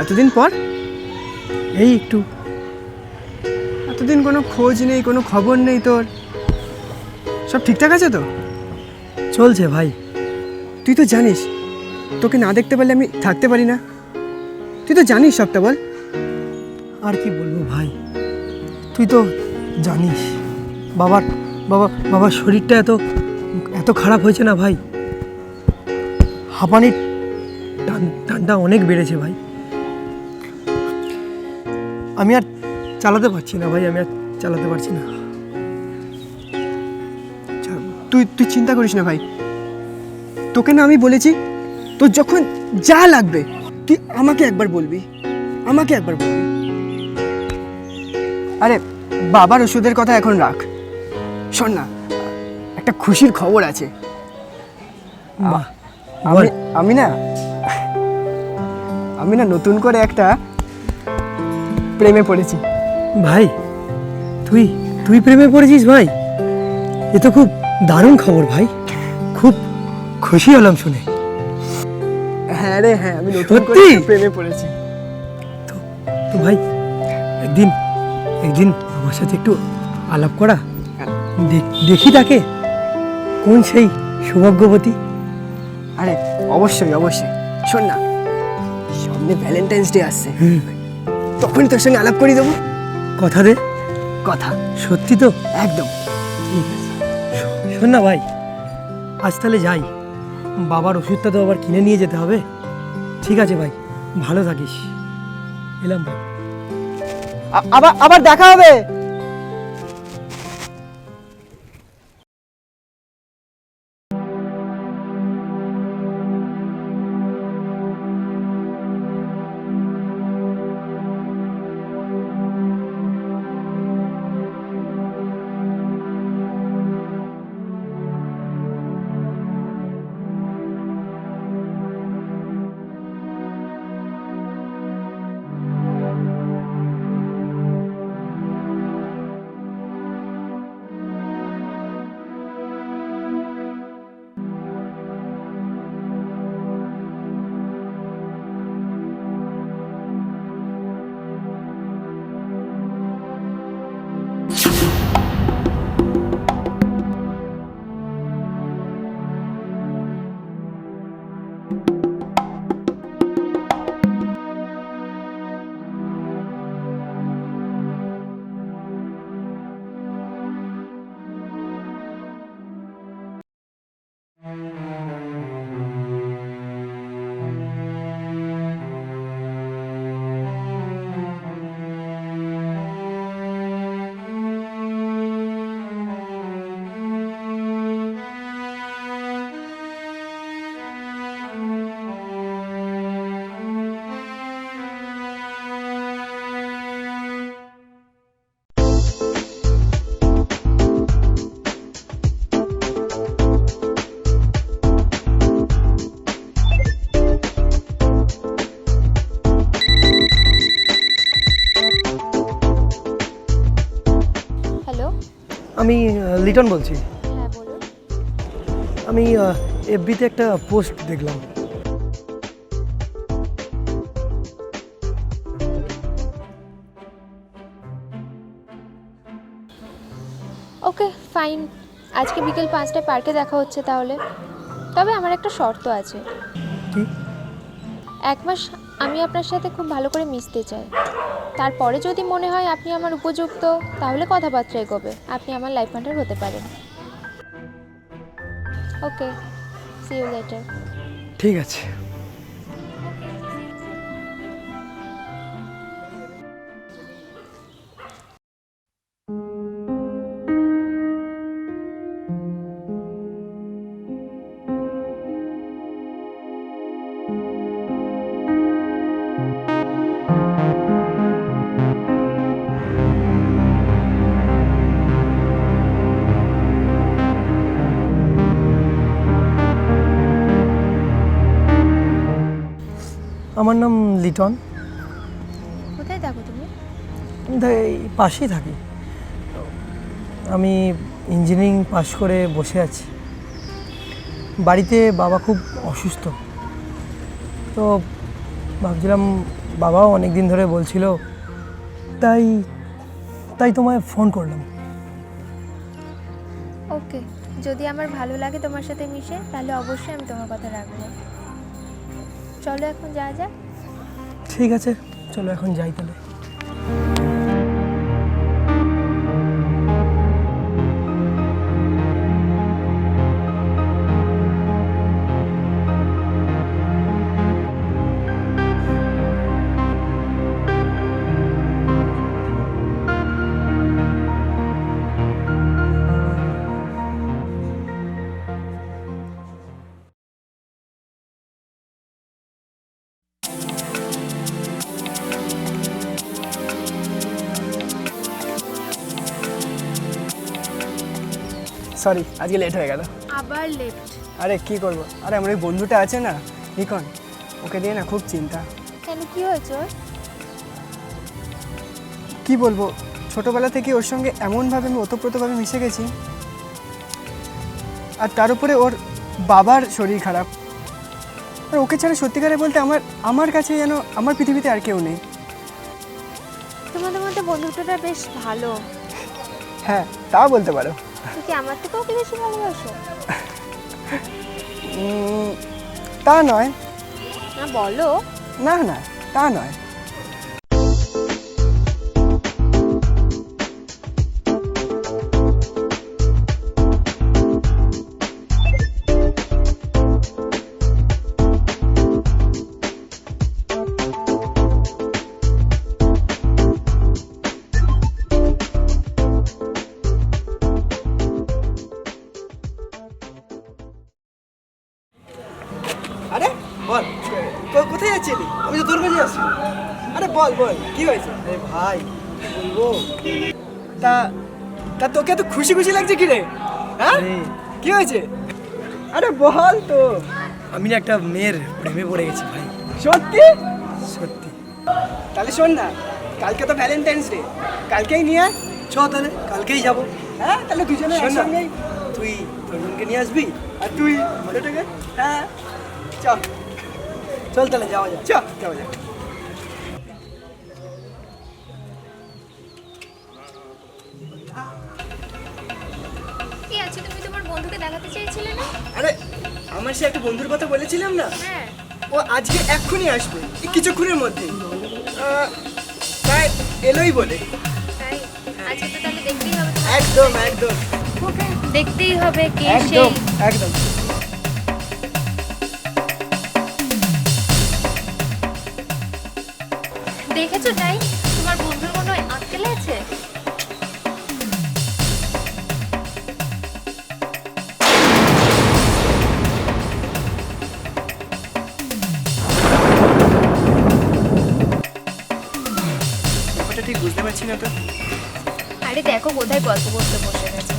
এতদিন পর? এই একটু। এতদিন কোনো খোঁজ নেই কোনো খবর নেই তোর। সব ঠিকঠাক আছে তো? চলছে ভাই। তুই তো জানিস তোকে না দেখতে পারলে আমি থাকতে পারি না। তুই তো জানিস সবটা বল। আর কি বলব ভাই? তুই তো জানিস বাবার বাবা বাবার শরীরটা এত এত খারাপ হয়েছে না ভাই? হাঁপানির টান টানটা অনেক বেড়েছে ভাই। আমি আর চালাতে পারছি না ভাই আমি আর চালাতে পারছি না। তুই তুই চিন্তা করিস না ভাই। তোকে না আমি বলেছি তোর যখন যা লাগবে তুই আমাকে একবার বলবি আমাকে একবার বলবি। আরে বাবার ওষুধের কথা এখন রাখ। শোন না একটা খুশির খবর আছে। আমি আমি না আমি না নতুন করে একটা প্রেমে পড়েছি। ভাই তুই তুই প্রেমে পড়েছিস ভাই? এ তো খুব দারুণ খবর ভাই। খুব খুশি হলাম শুনে। হ্যাঁ রে হ্যাঁ আমি নতুন করে প্রেমে পড়েছি। তো তো ভাই একদিন একদিন আমার সাথে একটু আলাপ করা। দেখ- দেখি তাকে। কোন সেই সৌভাগ্যবতী? আরে অবশ্যই অবশ্যই। শোন না সামনে ভ্যালেন্টাইন্স ডে আসছে। তখনই তোর সঙ্গে আলাপ করে দেবো। কথা দে। কথা। সত্যি তো? একদম। শোন না ভাই আজ তাহলে যাই। বাবার ওষুধটা তো আবার কিনে নিয়ে যেতে হবে। ঠিক আছে ভাই ভালো থাকিস। এলাম ভাই। আবার আবার দেখা হবে? আমি লিটন বলছি। হ্যাঁ আমি এফবিতে একটা পোস্ট দেখলাম। Okay fine. আজকে বিকেল পাঁচটায় পার্কে দেখা হচ্ছে তাহলে। তবে আমার একটা শর্ত আছে। কি? এক মাস আমি আপনার সাথে খুব ভালো করে মিশতে চাই। তারপরে যদি মনে হয় আপনি আমার উপযুক্ত, তাহলে কথাবার্তা এগোবে। আপনি আমার লাইফ পার্টনার হতে পারেন। ওকে সি ইউ লেটার ঠিক আছে। আমার নাম লিটন। কোথায় থাকো তুমি? এই পাশেই থাকি। আমি ইঞ্জিনিয়ারিং পাশ করে বসে আছি। বাড়িতে বাবা খুব অসুস্থ। তো ভাবছিলাম বাবাও অনেক দিন ধরে বলছিল তাই তাই তোমায় ফোন করলাম। ওকে যদি আমার ভালো লাগে তোমার সাথে মিশে তাহলে অবশ্যই আমি তোমার কথা রাখব। চলো এখন যাওয়া যাক। ঠিক আছে চলো এখন যাই তাহলে। সরি আজকে লেট হয়ে গেল। আবার লেট আরে কি করব? আরে আমার ওই বন্ধুটা আছে না নিকন ওকে দিয়ে না খুব চিন্তা। কেন কি হয়েছে কি বলব ছোটবেলা থেকে ওর সঙ্গে এমনভাবে আমি ওতপ্রোতভাবে মিশে গেছি আর তার উপরে ওর বাবার শরীর খারাপ। আর ওকে ছাড়া সত্যিকারে বলতে আমার আমার কাছে যেন আমার পৃথিবীতে আর কেউ নেই। তোমাদের মধ্যে বন্ধুত্বটা বেশ ভালো। হ্যাঁ তাও বলতে পারো। তুই কি আমার থেকেও কি বেশি ভালোবাসো? উম, তা নয়। না বলো। না না তা নয়। ভাই বলব? তা তা তোকে এত খুশি খুশি লাগছে কি রে হ্যাঁ। কি হয়েছে? আরে বল তো। আমি না একটা মেয়ের প্রেমে পড়ে গেছি ভাই। সত্যি? সত্যি। তাহলে শোন না কালকে তো ভ্যালেন্টাইন্স ডে কালকেই নিয়ে আয়। চ তাহলে কালকেই যাব। হ্যাঁ তাহলে দুজনে শোন না। তুই তোর বোনকে নিয়ে আসবি? আর তুই? ছোটকে হ্যাঁ। চ। চল তাহলে যাওয়া যাক। চ। যাওয়া যাক। আমার সে একটা বন্ধুর কথা বলেছিলাম না? হ্যাঁ। ও আজকে এক্ষুনি আসবে কিছুক্ষণের মধ্যে। তাই এলোই বলে। তাই? হবে। একদম একদম। দেখতেই হবে কে একদম একদম। দেখেছ যাই পারছি না তো। আরে দেখো কোথায় গল্প করতে বসে গেছে।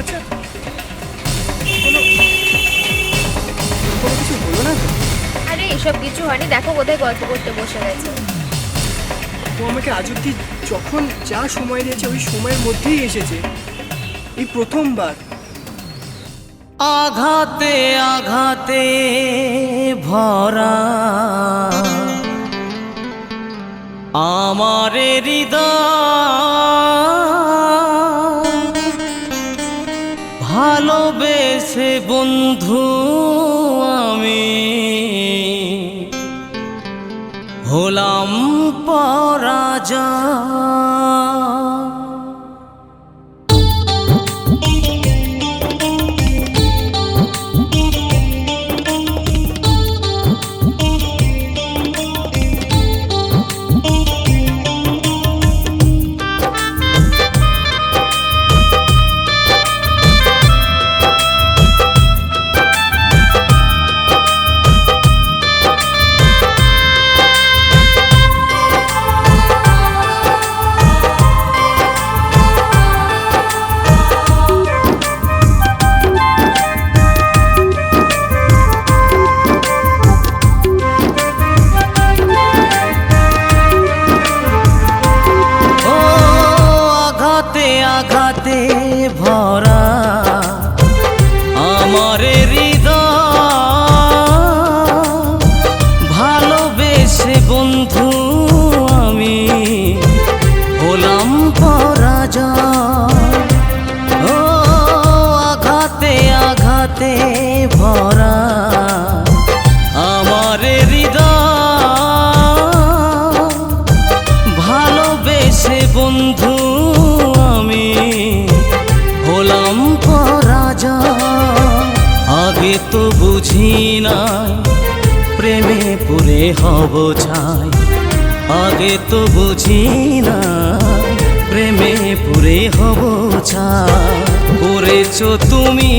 আচ্ছা এসব কিছু হয়নি দেখো কোথায় গল্প করতে বসে গেছে। ও আমাকে আজ অব্দি যখন যা সময় দিয়েছে, ওই সময়ের মধ্যেই এসেছে। এই প্রথমবার। আঘাতে আঘাতে ভরা। আমার হৃদয় রাজা আঘাতে ভরা আমার হৃদয়। ভালোবেসে বন্ধু আমি হলাম পরাজয়। আগে তো বুঝি নাই, প্রেমে পুরে হব ছাই আগে তো বুঝি না প্রেমে পুরে হব ছাই করেছ তুমি